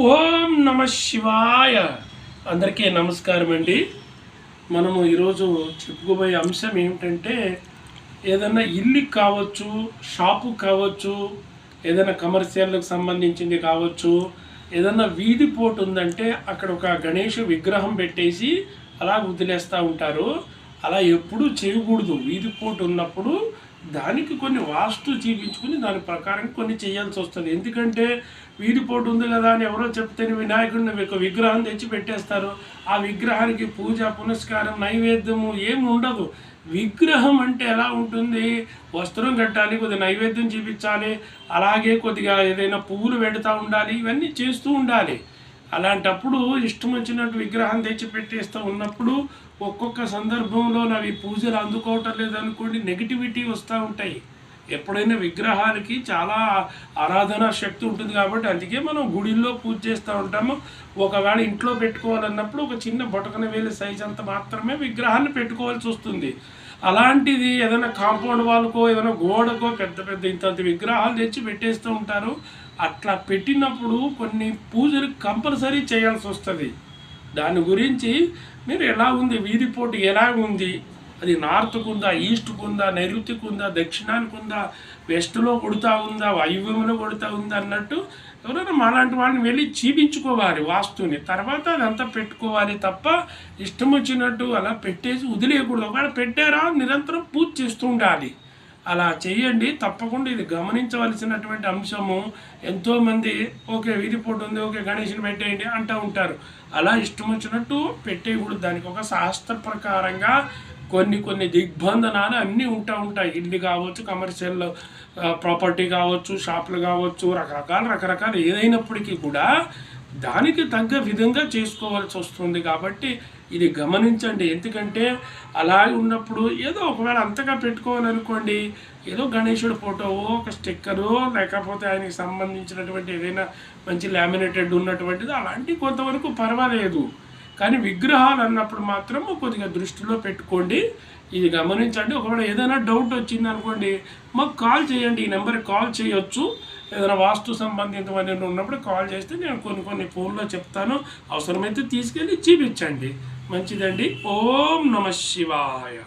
ఓం నమ శివాయ. అందరికీ నమస్కారం అండి. మనము ఈరోజు చెప్పుకోబోయే అంశం ఏమిటంటే ఏదైనా ఇల్లు కావచ్చు షాపు కావచ్చు ఏదైనా కమర్షియల్కి సంబంధించింది కావచ్చు ఏదైనా వీధి పోటు ఉందంటే అక్కడ ఒక గణేష్ విగ్రహం పెట్టేసి అలా వదిలేస్తూ ఉంటారు. అలా ఎప్పుడూ చేయకూడదు. వీధి పోటు ఉన్నప్పుడు దానికి కొన్ని వాస్తు చూపించుకుని దాని ప్రకారం కొన్ని చేయాల్సి వస్తుంది. ఎందుకంటే వీడిపోటు ఉంది కదా అని ఎవరో చెప్తేనే వినాయకుడిని ఒక విగ్రహం తెచ్చి పెట్టేస్తారు. ఆ విగ్రహానికి పూజ పునస్కారం నైవేద్యము ఏమి ఉండదు. విగ్రహం అంటే ఎలా ఉంటుంది? వస్త్రం కట్టాలి కొద్దిగా నైవేద్యం చూపించాలి అలాగే కొద్దిగా ఏదైనా పువ్వులు పెడతా ఉండాలి ఇవన్నీ చేస్తూ ఉండాలి. అలాంటప్పుడు ఇష్టం వచ్చినట్టు విగ్రహం తెచ్చి పెట్టేస్తూ ఉన్నప్పుడు ఒక్కొక్క సందర్భంలో అవి పూజలు అందుకోవటం లేదనుకోండి నెగిటివిటీ వస్తూ ఉంటాయి. ఎప్పుడైనా విగ్రహాలకి చాలా ఆరాధనా శక్తి ఉంటుంది కాబట్టి అందుకే మనం గుడిలో పూజ చేస్తూ ఉంటాము. ఒకవేళ ఇంట్లో పెట్టుకోవాలన్నప్పుడు ఒక చిన్న బొటకన వేలు సైజ్ అంత మాత్రమే విగ్రహాన్ని పెట్టుకోవాల్సి వస్తుంది. అలాంటిది ఏదైనా కాంపౌండ్ వాళ్ళకో ఏదైనా గోడకో పెద్ద పెద్ద ఇంత విగ్రహాలు తెచ్చి పెట్టేస్తూ ఉంటారు. అట్లా పెట్టినప్పుడు కొన్ని పూజలు కంపల్సరీ చేయాల్సి వస్తుంది. దాని గురించి మీరు ఎలా ఉంది? వీధి పోటీ ఎలా ఉంది? అది నార్త్కు ఉందా ఈస్ట్కు ఉందా నైరుతికి ఉందా దక్షిణానికి ఉందా వెస్ట్లో కొడుతూ ఉందా వైవ్యంలో కొడుతూ ఉందా అన్నట్టు ఎవరైనా మాలాంటి వాళ్ళని వెళ్ళి చూపించుకోవాలి వాస్తుని. తర్వాత అదంతా పెట్టుకోవాలి తప్ప ఇష్టం వచ్చినట్టు అలా పెట్టేసి వదిలేయకూడదు. ఒకవేళ పెట్టారా నిరంతరం పూజ చేస్తూ ఉండాలి. అలా చేయండి తప్పకుండా ఇది గమనించవలసినటువంటి అంశము. ఎంతోమంది ఓకే వీధిపోటు ఉంది ఓకే గణేష్ని పెట్టేయండి అంటూ ఉంటారు. అలా ఇష్టం వచ్చినట్టు పెట్టేయకూడదు. దానికి ఒక శాస్త్ర ప్రకారంగా కొన్ని కొన్ని దిగ్బంధనాలు అన్నీ ఉంటా ఉంటాయి. ఇల్లు కావచ్చు కమర్షియల్ ప్రాపర్టీ కావచ్చు షాపులు కావచ్చు రకరకాల రకరకాల ఏదైనప్పటికీ కూడా దానికి తగ్గ విధంగా చేసుకోవాల్సి వస్తుంది. కాబట్టి ఇది గమనించండి. ఎందుకంటే అలా ఉన్నప్పుడు ఏదో ఒకవేళ అంతగా పెట్టుకోవాలనుకోండి ఏదో గణేశుడు ఫోటో ఒక స్టిక్కరు లేకపోతే ఆయనకి సంబంధించినటువంటి ఏదైనా మంచి లామినేటెడ్ ఉన్నటువంటిది అలాంటి కొంతవరకు పర్వాలేదు. కానీ విగ్రహాలు అన్నప్పుడు మాత్రం కొద్దిగా దృష్టిలో పెట్టుకోండి. ఇది గమనించండి. ఒకవేళ ఏదైనా డౌట్ వచ్చింది అనుకోండి మాకు కాల్ చేయండి. ఈ నెంబర్కి కాల్ చేయొచ్చు. ఏదైనా వాస్తు సంబంధితమైన ఉన్నప్పుడు కాల్ చేస్తే నేను కొన్ని కొన్ని ఫోన్లో చెప్తాను. అవసరమైతే తీసుకెళ్ళి చూపించండి. మంచిదండి. ఓం నమ శివాయ.